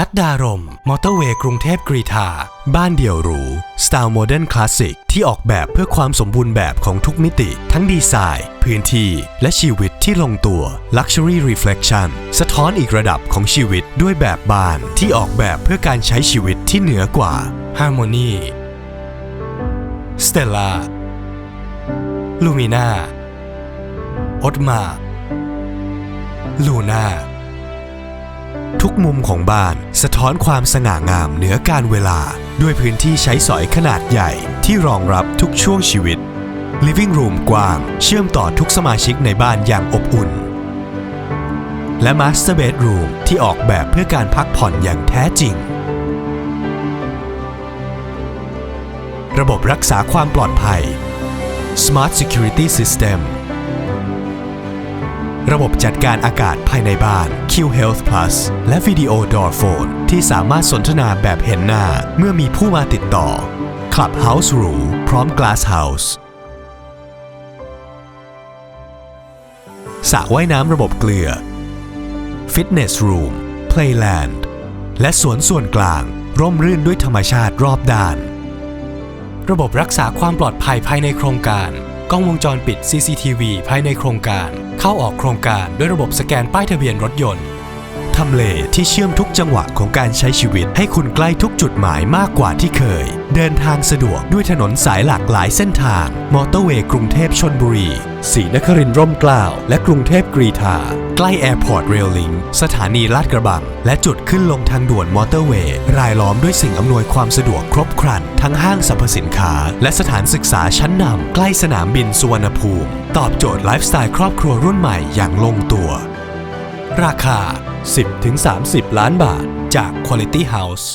ลัดดารม มอเตอร์เวย์กรุงเทพกรีฑาบ้านเดี่ยวหรู สไตล์โมเดิร์นคลาสสิกที่ออกแบบเพื่อความสมบูรณ์แบบของทุกมิติ ทั้งดีไซน์ พื้นที่ และชีวิตที่ลงตัว Luxury Reflection สะท้อนอีกระดับของชีวิตด้วยแบบบ้านที่ออกแบบเพื่อการใช้ชีวิตที่เหนือกว่า Harmony Stella Lumina อ t มาลูน่า ทุกมุมของบ้าน สะท้อนความสง่างามเหนือการเวลา ด้วยพื้นที่ใช้สอยขนาดใหญ่ที่รองรับทุกช่วงชีวิต Living Room กว้าง เชื่อมต่อทุกสมาชิกในบ้านอย่างอบอุ่น และ Master Bedroom ที่ออกแบบเพื่อการพักผ่อนอย่างแท้จริง ระบบรักษาความปลอดภัย Smart Security System ระบบจัดการอากาศภายในบ้าน Q Health Plus และวิดีโอ Door Phone ที่สามารถสนทนาแบบเห็นหน้า เมื่อมีผู้มาติดต่อ Clubhouse หรูพร้อม Glass House สระว่ายน้ำระบบเกลือ Fitness Room Playland และสวนส่วนกลาง ร่มรื่นด้วยธรรมชาติรอบด้าน ระบบรักษาความปลอดภัยภายในโครงการ กล้องวงจรปิด CCTV ภายในโครงการ เข้าออกโครงการด้วยระบบสแกนป้ายทะเบียนรถยนต์ทำเลที่เชื่อมทุกจังหวะของการใช้ชีวิต ให้คุณใกล้ทุกจุดหมายมากกว่าที่เคย เดินทางสะดวกด้วยถนนสายหลากหลายเส้นทาง มอเตอร์เวย์กรุงเทพชนบุรี ศรีนครินทร์ร่มเกล้าและกรุงเทพกรีฑาใกล้แอร์พอร์ตเรลลิงสถานีลาดกระบัง และจุดขึ้นลงทางด่วนมอเตอร์เวย์ รายล้อมด้วยสิ่งอำนวยความสะดวกครบครัน ทั้งห้างสรรพสินค้า และสถานศึกษาชั้นนำใกล้สนามบินสุวรรณภูมิ ตอบโจทย์ไลฟ์สไตล์ครอบครัวรุ่นใหม่อย่างลงตัว ราคา 10-30 ล้านบาทจาก Quality House